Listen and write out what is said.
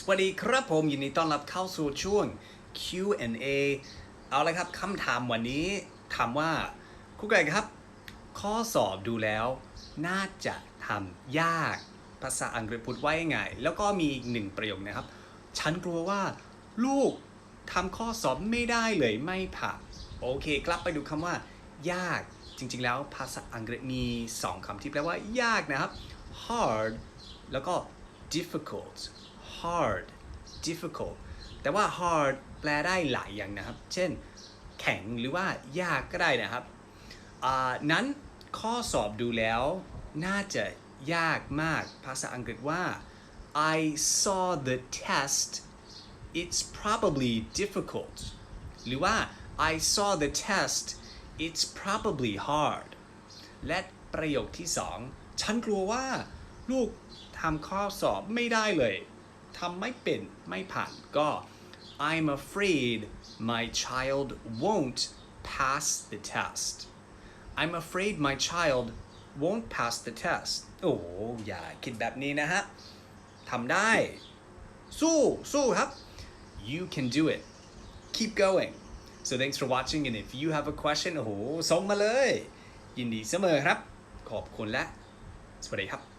สวัสดีครับผมยินดีต้อนรับเข้าสู่ช่วง Q&A เอาละครับคำถามวันนี้ถามว่าครูไก่ครับ ข้อสอบดูแล้ว น่าจะทำยากภาษาอังกฤษพูดว่ายังไง แล้วก็มีอีกหนึ่งประโยคนะครับ ฉันกลัวว่า ลูกทำข้อสอบไม่ได้เลยไม่ผ่านโอเคกลับไปดูคำว่า ยากจริงๆ แล้วภาษาอังกฤษมี 2คำที่แปลว่า ยากนะครับ hard แล้วก็ difficult hard difficult แต่ว่า hard แปลได้หลายอย่างนะครับ เช่น แข็งหรือว่ายากก็ได้นะครับ นั้นข้อสอบดูแล้วน่าจะยากมาก ภาษาอังกฤษว่า I saw the test it's probably difficult หรือว่า I saw the test it's probably hard และประโยคที่สอง ฉันกลัวว่าลูกทำข้อสอบไม่ได้เลย ทำไม่เป็นไม่ผ่านก็ I'm afraid my child won't pass the test I'm afraid my child won't pass the test โอ้โหอย่าคิดแบบนี้นะฮะทำได้ สู้ สู้ครับ you can do it keep going so thanks for watching and if you have a question โอ้โหส่งมาเลย ยินดีเสมอครับ ขอบคุณและ สวัสดีครับ